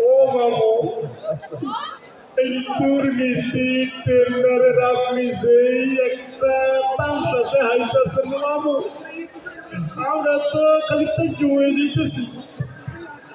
ও মামু এই দুর্নীতি টেন্ডারের আপনি সেই একটা তামসাতে হাইতেছেন মামু আমরা তো খালি তো জুয়ে দিতেছি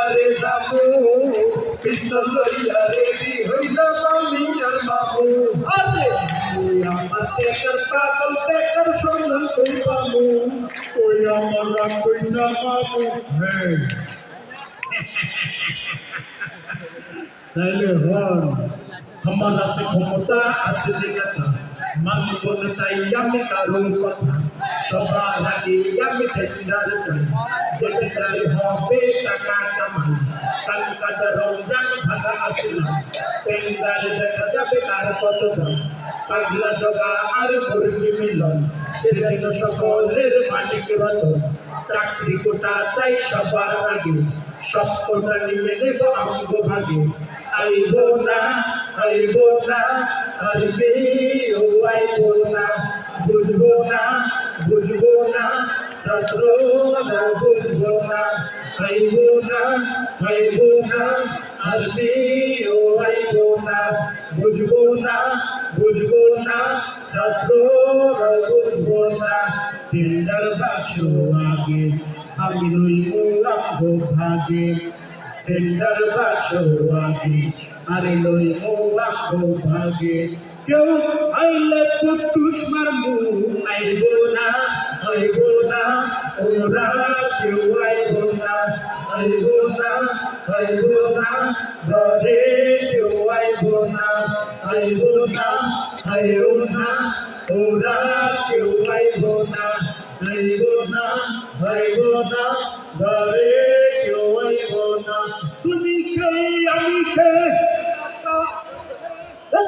টেন্ডারে যাব পিস্তল লইয়া রেডি হইলাম আমি আর বাবু। আমার চেকার পাগল টেকার সন্ধান কই পাবো? ওই আমার রাগ পয়সা হ্যাঁ। তাইলে হন আমার আছে ক্ষমতা আছে যে কথা। মানব তাই আমি কারোর কথা। সবার আগে আমি টেন্ডার চাই যে টেন্ডারে হবে টাকা কামাই কালকাটা রমজান ভাগা আসলাম টেন্ডারে দেখা যাবে কার কত দাম পাগলা জগা আর মুরগি মিলন সেদিন সকলের মালিক রতন চাকরি কোটা চাই সবার আগে সব কোটা নিয়ে নেব আঙ্গ ভাগে আইব না আইব না আরবে ও আইব না বুঝব না বুঝব না ছাত্র বুঝব না আইব না আইব না আরবে ও আইব না বুঝব না বুঝব না ছাত্র বুঝব না টেন্ডার বাক্স আগে, আমি লইব রাখব ভাগে। টেন্ডার বাক্স আগে আরে লইব রাখব ভাগে। কেউ আইলে পুটুস মারমু আইব না আইব না ওরা কেউ আইব না আইব না আইব না ঘরে কেউ আইব না আইব না আইব না ওরা কেউ আইব না আইব না আইব না ঘরে কেউ আইব না তুমি কে আমি কে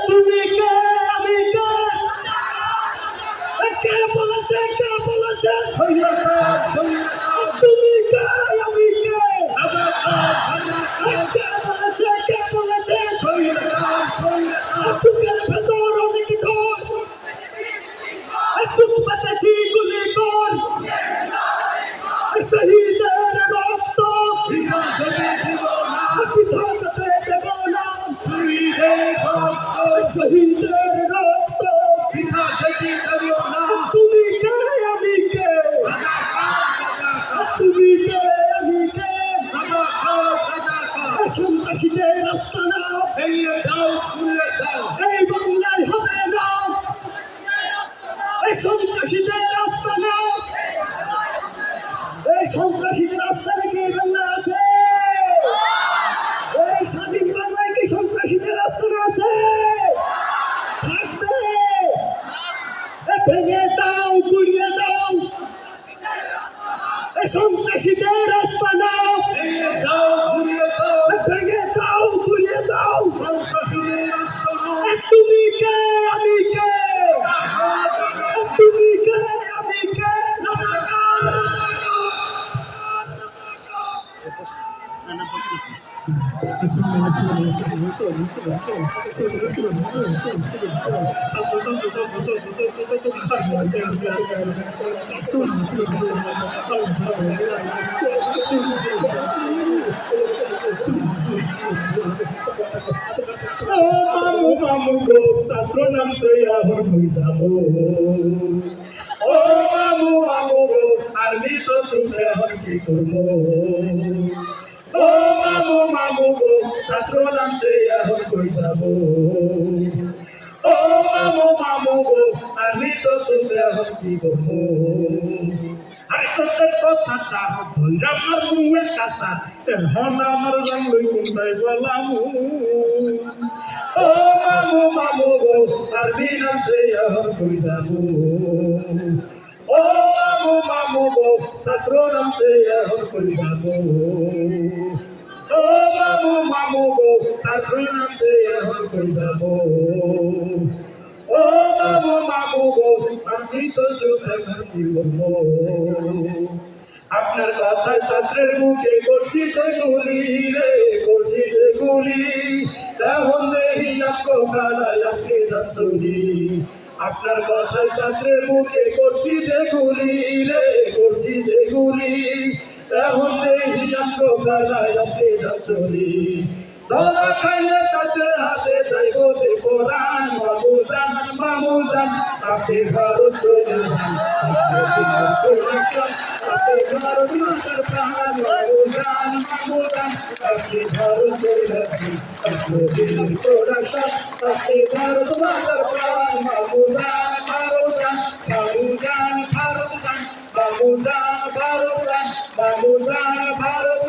তুমি কে you're not সন্ত্রাসীদের রাস্তা না। এই বাংলায় হবে না। এই সন্ত্রাসীদের রাস্তা না। এই সন্ত্রাসীদের রাস্তা রেখে বাংলা আছে। এই স্বাধীন বাংলায় কি সন্ত্রাসীদের রাস্তা আছে? থাকবে। ভেঙে দাও গুড়িয়ে দাও। সন্ত্রাসীদের তুমি কে? আমি কে? তুমি কে? আমি কে? ও গো ছাত্র নাম সইয়া কই যাব। ও মামু মামু কি করব? ও মামু নাম সইয়া কই যাব। ও মামু মামু গো কি করব? কথা চাহ ধৈরা আমার মুয়ে কাসা এখন আমার জানলই কোনটাই বলামু। ও মামু মামু গো আর বিনা সে এখন কই যাব। ও মামু মামু গো, ছাত্র নাম সে এখন কই যাব। ও মামু মামু গো, ছাত্র নাম সে এখন কই যাব। আমি তো আপনার কথায় ছাত্রের মুখে করছি যে গুলি রে, করছি যে গুলি। এখন আপনি যাচ্ছি আপনার কথায় ছাত্রের মুখে করছি যে গুলি রে, করছি যে গুলি। খালায় আপনি যাচ্ছি ধরা খাইলে ছাত্রের হাতে যাইব যে কোরআন মামু জান মামু জান আপনি ভারত চলে যান। আপনি ভারত মাতার প্রাণ মামু জান মামু জান আপনি ভারত চলে যান। আপনি প্রোডাকশন আপনি ভারত মাতার প্রাণ মামু জান মামু জান মামু জান ভারত জান মামু জান ভারত জান মামু জান ভারত